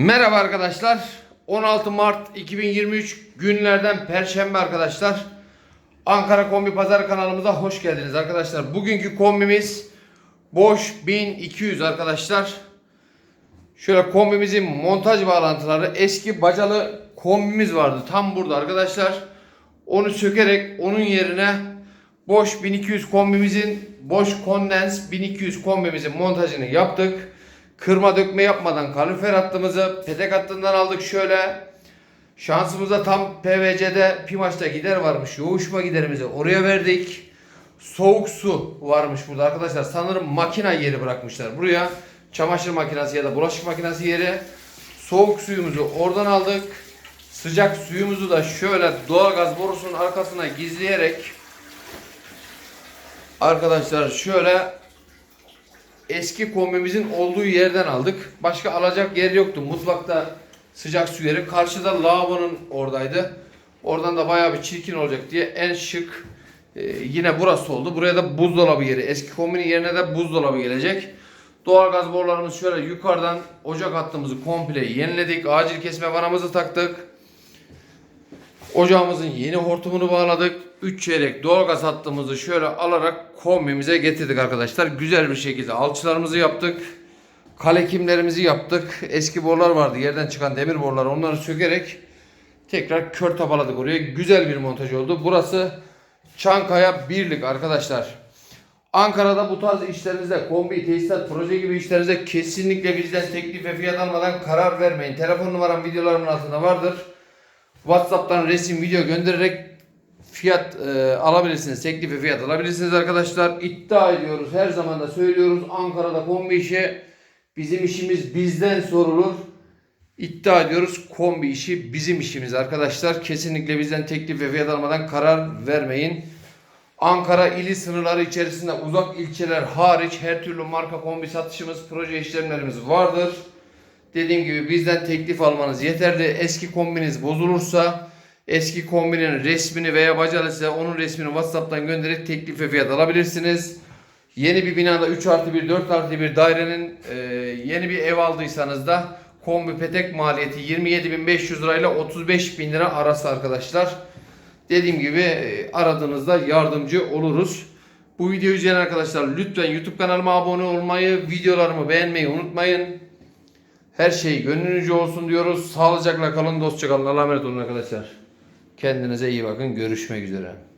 Merhaba arkadaşlar. 16 Mart 2023 günlerden Perşembe arkadaşlar. Ankara Kombi Pazar kanalımıza hoş geldiniz arkadaşlar. Bugünkü kombimiz Boş 1200 arkadaşlar. Şöyle kombimizin montaj bağlantıları eski bacalı kombimiz vardı tam burada arkadaşlar. Onu sökerek onun yerine boş 1200 kombimizin boş kondens 1200 kombimizin montajını yaptık. Kırma dökme yapmadan kalorifer hattımızı petek hattından aldık şöyle. Şansımıza tam PVC'de Pimaç'ta gider varmış. Yoğuşma giderimizi oraya verdik. Soğuk su varmış burada arkadaşlar. Sanırım makina yeri bırakmışlar. Buraya çamaşır makinesi ya da bulaşık makinesi yeri. Soğuk suyumuzu oradan aldık. Sıcak suyumuzu da şöyle doğalgaz borusunun arkasına gizleyerek arkadaşlar şöyle eski kombimizin olduğu yerden aldık. Başka alacak yer yoktu. Mutfakta sıcak su yeri. Karşıda lavabonun oradaydı. Oradan da bayağı bir çirkin olacak diye en şık e, yine burası oldu. Buraya da buzdolabı yeri. Eski kombinin yerine de buzdolabı gelecek. Doğalgaz borularımız şöyle yukarıdan ocak hattımızı komple yeniledik. Acil kesme vanamızı taktık. Ocağımızın yeni hortumunu bağladık. 3 çeyrek doğalgaz hattımızı şöyle alarak kombimize getirdik arkadaşlar. Güzel bir şekilde alçılarımızı yaptık. Kale kimlerimizi yaptık. Eski borular vardı. Yerden çıkan demir borular. Onları sökerek tekrar kör tabaladık oraya. Güzel bir montaj oldu. Burası Çankaya Birlik arkadaşlar. Ankara'da bu tarz işlerinizde kombi, tesisat, proje gibi işlerinizde kesinlikle bizden teklif ve fiyat almadan karar vermeyin. Telefon numaram videolarımın altında vardır. WhatsApp'tan resim, video göndererek fiyat e, alabilirsiniz. Teklif ve fiyat alabilirsiniz arkadaşlar. İddia ediyoruz. Her zaman da söylüyoruz. Ankara'da kombi işi bizim işimiz bizden sorulur. İddia ediyoruz. Kombi işi bizim işimiz arkadaşlar. Kesinlikle bizden teklif ve fiyat almadan karar vermeyin. Ankara ili sınırları içerisinde uzak ilçeler hariç her türlü marka kombi satışımız, proje işlemlerimiz vardır. Dediğim gibi bizden teklif almanız yeterli. Eski kombiniz bozulursa eski kombinin resmini veya bacalıysa onun resmini WhatsApp'tan göndererek teklif ve fiyat alabilirsiniz. Yeni bir binada 3 artı 1, 4 artı 1 dairenin e, yeni bir ev aldıysanız da kombi petek maliyeti 27.500 lirayla 35.000 lira arası arkadaşlar. Dediğim gibi e, aradığınızda yardımcı oluruz. Bu videoyu izleyen arkadaşlar lütfen YouTube kanalıma abone olmayı, videolarımı beğenmeyi unutmayın. Her şey gönlünüzce olsun diyoruz. Sağlıcakla kalın, dostça kalın. Allah'a emanet olun arkadaşlar. Kendinize iyi bakın. Görüşmek üzere.